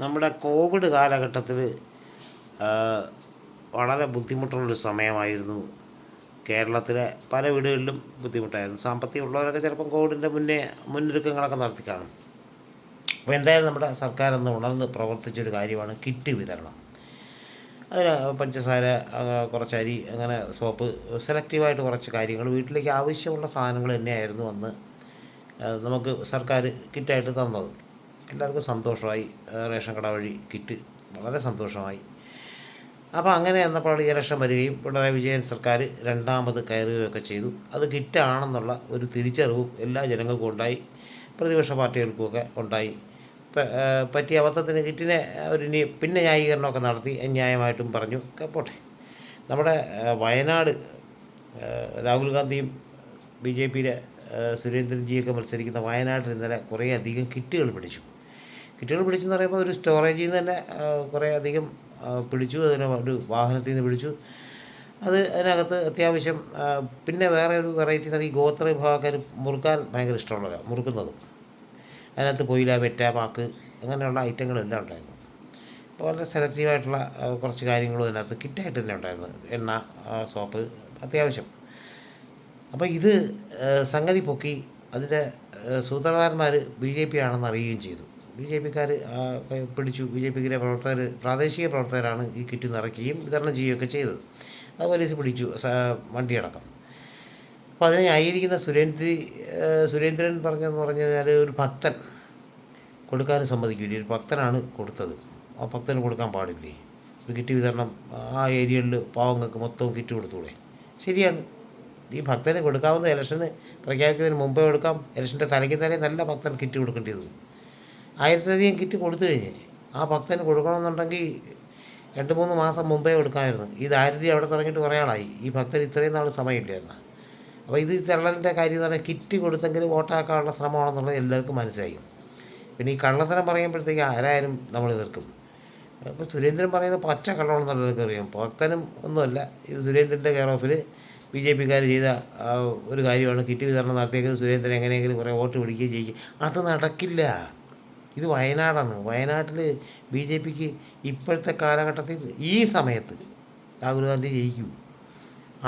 നമ്മുടെ കോവിഡ് കാലഘട്ടത്തിൽ വളരെ ബുദ്ധിമുട്ടുള്ളൊരു സമയമായിരുന്നു. കേരളത്തിലെ പല വീടുകളിലും ബുദ്ധിമുട്ടായിരുന്നു. സാമ്പത്തികം ഉള്ളവരൊക്കെ ചിലപ്പം കോവിഡിന്റെ മുന്നേ മുന്നൊരുക്കങ്ങളൊക്കെ നടത്തി കാണും അപ്പോൾ എന്തായാലും നമ്മുടെ സർക്കാർ ഒന്ന് ഉണർന്ന് പ്രവർത്തിച്ചൊരു കാര്യമാണ് കിറ്റ് വിതരണം. അതിന് പഞ്ചസാര കുറച്ച് അരി അങ്ങനെ സോപ്പ് സെലക്റ്റീവായിട്ട് കുറച്ച് കാര്യങ്ങൾ വീട്ടിലേക്ക് ആവശ്യമുള്ള സാധനങ്ങൾ തന്നെയായിരുന്നു അന്ന് നമുക്ക് സർക്കാർ കിറ്റായിട്ട് തന്നത്. എല്ലാവർക്കും സന്തോഷമായി. റേഷൻ കട വഴി കിറ്റ് വളരെ സന്തോഷമായി. അപ്പോൾ അങ്ങനെ വന്നപ്പോൾ ഈ ഇലക്ഷൻ വരികയും പിണറായി വിജയൻ സർക്കാർ രണ്ടാമത് കയറുകയൊക്കെ ചെയ്തു. അത് കിറ്റാണെന്നുള്ള ഒരു തിരിച്ചറിവും എല്ലാ ജനങ്ങൾക്കും ഉണ്ടായി. പ്രതിപക്ഷ പാർട്ടികൾക്കുമൊക്കെ ഉണ്ടായി. പറ്റിയ അബദ്ധത്തിന് കിറ്റിനെ ഒരു പിന്നെ ന്യായീകരണമൊക്കെ നടത്തി ന്യായമായിട്ടും പറഞ്ഞു. പോട്ടെ. നമ്മുടെ വയനാട് രാഹുൽ ഗാന്ധിയും ബി ജെ പിയിലെ സുരേന്ദ്രൻജിയൊക്കെ മത്സരിക്കുന്ന വയനാട്ടിൽ ഇന്നലെ കുറേയധികം കിറ്റുകൾ പിടിച്ചു. കിറ്റുകൾ പിടിച്ചെന്ന് പറയുമ്പോൾ ഒരു സ്റ്റോറേജിൽ നിന്ന് തന്നെ കുറേ അധികം പിടിച്ചു അതിന് ഒരു വാഹനത്തിൽ നിന്ന് പിടിച്ചു. അത് അതിനകത്ത് അത്യാവശ്യം പിന്നെ വേറെ ഒരു വെറൈറ്റി ഈ ഗോത്ര വിഭാഗക്കാർ മുറുക്കാൻ ഭയങ്കര ഇഷ്ടമുള്ളവരാണ് മുറുക്കുന്നത്. അതിനകത്ത് പൊയില വെറ്റ പാക്ക് അങ്ങനെയുള്ള ഐറ്റങ്ങളെല്ലാം ഉണ്ടായിരുന്നു. അപ്പോൾ വളരെ സെലക്റ്റീവായിട്ടുള്ള കുറച്ച് കാര്യങ്ങളും അതിനകത്ത് കിറ്റായിട്ട് തന്നെ ഉണ്ടായിരുന്നു. എണ്ണ സോപ്പ് അത്യാവശ്യം. അപ്പോൾ ഇത് സംഗതി പൊക്കി അതിന്റെ സൂത്രധാരന്മാർ ബി ജെ പി ആണെന്ന് അറിയുകയും ചെയ്തു. ബി ജെ പിക്കാർ പിടിച്ചു. ബി ജെ പിക്കിലെ പ്രവർത്തകർ പ്രാദേശിക പ്രവർത്തകരാണ് ഈ കിറ്റ് നിറയ്ക്കുകയും വിതരണം ചെയ്യുകയൊക്കെ ചെയ്തത്. അത് പോലീസ് പിടിച്ചു വണ്ടിയടക്കം. അപ്പോൾ അതിനെ ആയിരിക്കുന്ന സുരേന്ദ്രി സുരേന്ദ്രൻ പറഞ്ഞെന്ന് പറഞ്ഞു കഴിഞ്ഞാൽ ഒരു ഭക്തൻ കൊടുക്കാനും സമ്മതിക്കില്ല ഒരു ഭക്തനാണ് കൊടുത്തത്. ആ ഭക്തന് കൊടുക്കാൻ പാടില്ലേ? ഒരു കിറ്റ് വിതരണം ആ ഏരിയകളിൽ പാവങ്ങൾക്ക് മൊത്തവും കിറ്റ് കൊടുത്തൂടെ? ശരിയാണ്. ഈ ഭക്തന് കൊടുക്കാവുന്ന ഇലക്ഷന് പ്രഖ്യാപിക്കുന്നതിന് മുമ്പേ കൊടുക്കാം. ഇലക്ഷന്റെ തലയ്ക്ക് തലേ നല്ല ഭക്തൻ കിറ്റ് കൊടുക്കേണ്ടത് ആയിരത്തിലധികം കിറ്റ് കൊടുത്തു കഴിഞ്ഞ്. ആ ഭക്തന് കൊടുക്കണമെന്നുണ്ടെങ്കിൽ രണ്ട് മൂന്ന് മാസം മുമ്പേ കൊടുക്കാമായിരുന്നു. ഇത് ആയിരത്തി അവിടെ തുടങ്ങിയിട്ട് കുറേ ആളായി ഈ ഭക്തന് ഇത്രയും നാൾ സമയമില്ലായിരുന്നു. അപ്പോൾ ഇത് തള്ളലിന്റെ കാര്യം എന്ന് പറഞ്ഞാൽ കിറ്റ് കൊടുത്തെങ്കിലും വോട്ടാക്കാനുള്ള ശ്രമമാണെന്നുള്ളത് എല്ലാവർക്കും മനസ്സിലായി. പിന്നെ ഈ കള്ളത്തരം പറയുമ്പോഴത്തേക്ക് ആരായാലും നമ്മൾ എതിർക്കും. അപ്പോൾ സുരേന്ദ്രൻ പറയുന്ന പച്ച കള്ളമാണെന്നുള്ളവർക്ക് അറിയാം. ഭക്തനും ഒന്നുമല്ല. ഇത് സുരേന്ദ്രന്റെ കെയർ ഓഫിൽ ബി ജെ പിക്കാർ ചെയ്ത ഒരു കാര്യമാണ്. കിറ്റ് വിതരണം നടത്തിയെങ്കിലും സുരേന്ദ്രൻ എങ്ങനെയെങ്കിലും കുറേ വോട്ട് പിടിക്കുകയും ചെയ്യും. അത് നടക്കില്ല. ഇത് വയനാടാണ്. വയനാട്ടിൽ ബി ജെ പിക്ക് ഇപ്പോഴത്തെ കാലഘട്ടത്തിൽ ഈ സമയത്ത് രാഹുൽ ഗാന്ധി ജയിക്കും.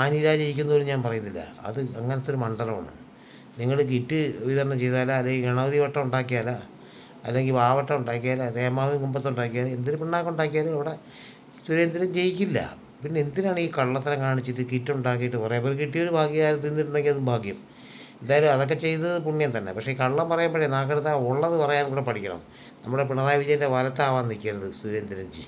ആനില ജയിക്കുന്നവരും ഞാൻ പറയുന്നില്ല. അത് അങ്ങനത്തെ ഒരു മണ്ഡലമാണ്. നിങ്ങൾ കിറ്റ് വിതരണം ചെയ്താലോ അല്ലെങ്കിൽ ഗണപതി വട്ടം ഉണ്ടാക്കിയാലോ അല്ലെങ്കിൽ വാവട്ടം ഉണ്ടാക്കിയാലോ തേമാവി കുമ്പത്തം ഉണ്ടാക്കിയാലോ എന്തൊരു പിണ്ണാക്കം ഉണ്ടാക്കിയാലും അവിടെ സുരേന്ദ്രൻ ജയിക്കില്ല. പിന്നെ എന്തിനാണ് ഈ കള്ളത്തരം കാണിച്ചിട്ട് കിറ്റ് ഉണ്ടാക്കിയിട്ട് കുറേ പേർ കിട്ടിയൊരു ഭാഗ്യം തിന്നിട്ടുണ്ടെങ്കിൽ അത് ഭാഗ്യം. എന്തായാലും അതൊക്കെ ചെയ്തത് പുണ്യം തന്നെ. പക്ഷേ ഈ കള്ളം പറയുമ്പോഴേ നാക്കെടുത്താൽ ഉള്ളത് പറയാൻ കൂടെ പഠിക്കണം. നമ്മുടെ പിണറായി വിജയന്റെ വലത്താവാൻ നിൽക്കരുത് സുരേന്ദ്രൻജി.